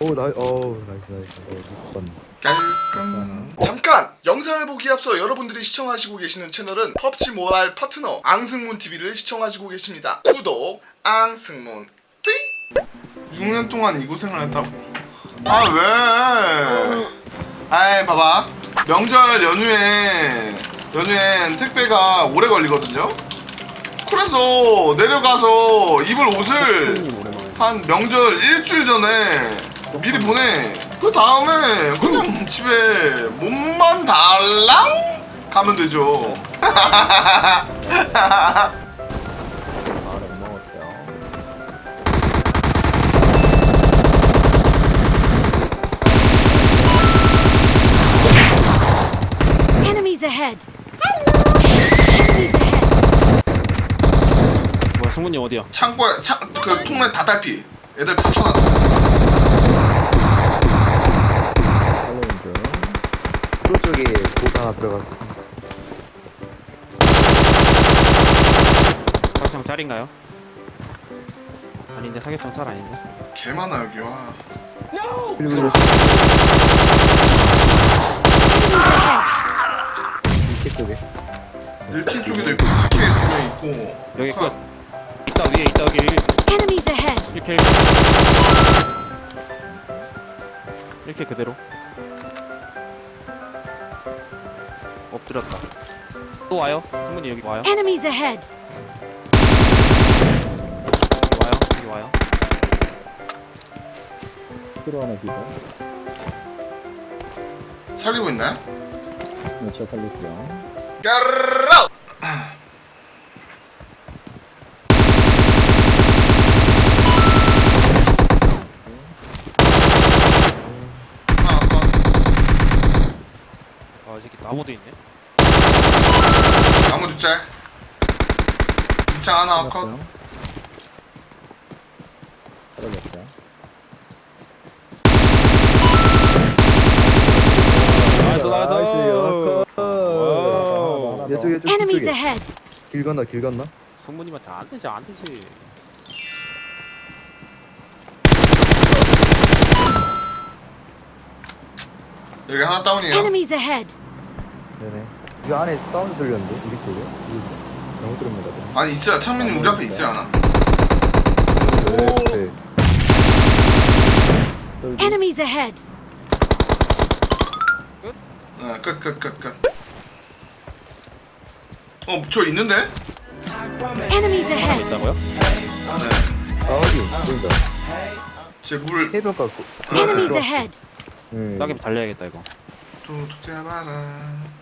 오 나이 어 나이스 나이스 어 못 봤네 깔끔. 잠깐! 영상을 보기 앞서 여러분들이 시청하시고 계시는 채널은 펍지 모바일 파트너 앙승문 TV를 시청하시고 계십니다. 구독 앙승문 띠. 6년 동안 이 고생을 했다고. 아 왜? 아이 봐봐. 명절 연휴에 연휴엔 택배가 오래 걸리거든요. 그래서 내려가서 입을 옷을 한 명절 일주일 전에 미리 보내. 그 다음에 그냥 집에 몸만 달랑 가면 되죠. Enemies ahead. 승문이 어디야? 창고에 창그 통에 다 달피. 애들 다 쳐놨어. 팔로운 중 오른쪽에 보드 하나 들어갔어 사격장 짤인가요? 아닌데 사격장 짤 아닌데? 개 많아 여기 와. 엎드렸다 또 와요 승문이 여기 와요 Enemies ahead. 여기 와요 여기 와요 필요 하나 기다 살리고 있나요? 네 제가 살릴게요 까르르! 컷. 아이 새끼 나무도 있네 나무 두짤 2창 하나 컷 떨어졌어요 나이스 나이스 와우. 이쪽에 좀 Enemies 뒤쪽에. ahead. 길 건너 길 건너 승문이한테 안 되지 안 되지 여기 하나 다운이에요 Enemies ahead. 네네 이 안에 사운드 들렸는데 우리 쪽에 잘못 들은 것 같아 아니 있어요 창민님 우리 앞에 있어요 하나 네, 네. 여기 Enemies ahead. 네, 끝끝끝끝 어, 저 있는데? Enemies ahead. 있다고요? 네. 아 어디 보인다 제물 해변 갖고 Enemies ahead. 네. 따개 달려야겠다 이거 도둑 잡아라.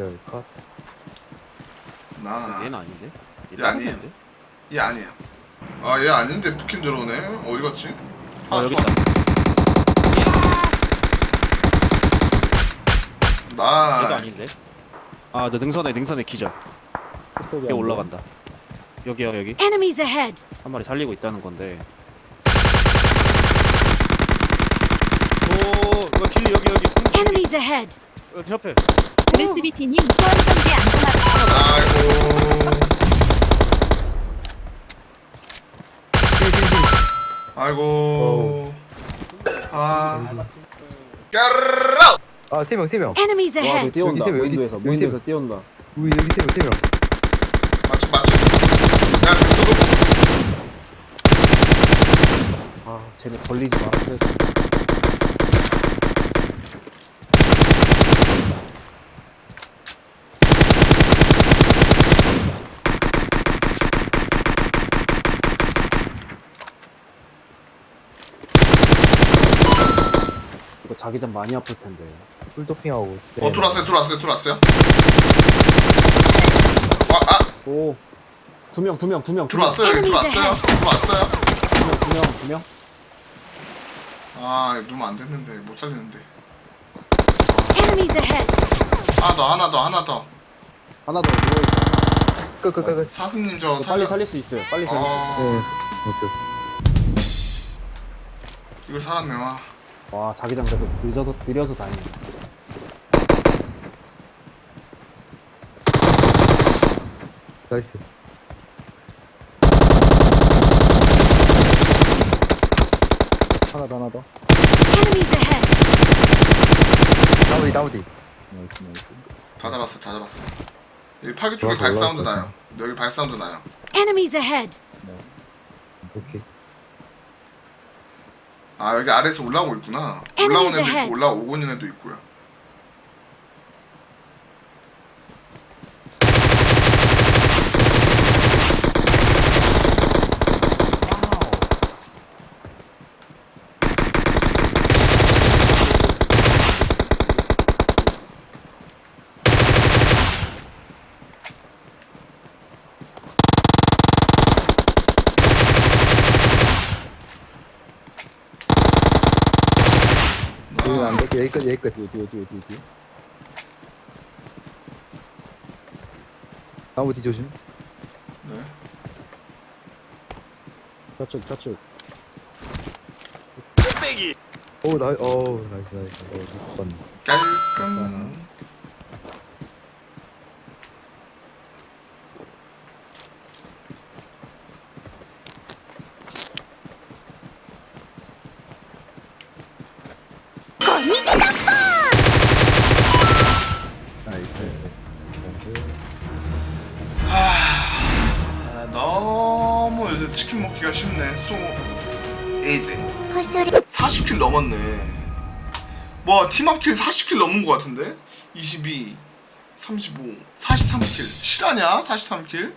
저 컷. 나. 얘는 아닌데? 얘 아니에요. 얘 아니에요. 아, 얘 아닌데 부킨 들어오네. 어디 갔지? 아 여기 더. 있다 나. 얘도 아닌데? 아 저 능선에 능선에 기절 여기 올라간다 여기요 여기 Enemies ahead. 한 마리 살리고 있다는 건데 오 이거 길리 여기 여기 승문이 Enemies ahead. 여기 옆에 브루스비티님 후원 성재 안성합 아이고. 아이고. 아. 까르르! 아 세 명 세 명 Enemies ahead. 뛰어온다 윈도에서 윈도에서 뛰어온다 우리 여기 세 명 세 명 맞춤, 맞춤. 야, 도둑. 아 쟤네 걸리지 마 그래서 자기장 많이 아플 텐데 풀도핑하고 어, 들어왔어요, 들어왔어요, 들어왔어요. 와, 아, 오 두 명 두 명 두명 들어왔어요, 여기 들어왔어요. 들어왔어요. 두 명 두 명 두 명 아, 이거 누면 안 됐는데, 못 살리는데. Enemies ahead. 하나 더, 하나 더, 하나 더. 하나 더 누워있어 끝끝끝 사슴님 저 빨리 살려. 살릴 수 있어요 빨리 살릴 수 있어요 아, 네 오케이 이거 살았네, 와. 와 자기장 그래도 늦어서 느려서 다행이다 나이스. 하나 더 하나 더. 나우디 나우디. 나이스 나이스. 다 잡았어 다 잡았어. 여기 파기 쪽에 발사운드 나요. 여기 발사운드 나요. Enemies ahead! 네. 오케이. 아 여기 아래에서 올라오고 있구나 올라오는 애도. 있고 올라오고 있는 애도 있고요 여기 안 돼. 여기까지, 여기까지. 어디, 어디, 어디, 어디. 나무디 조심. 네. 좌측, 좌측. 오, 나, 어, 나이스, 나이스. 어, 못 봤네. 깔끔 나이스. 아, 너무 요새 치킨 먹기가 쉽네. 소 에이지. 40킬 넘었네. 뭐 팀업킬 40킬 넘은 것 같은데? 22 35 43킬. 실화냐? 43킬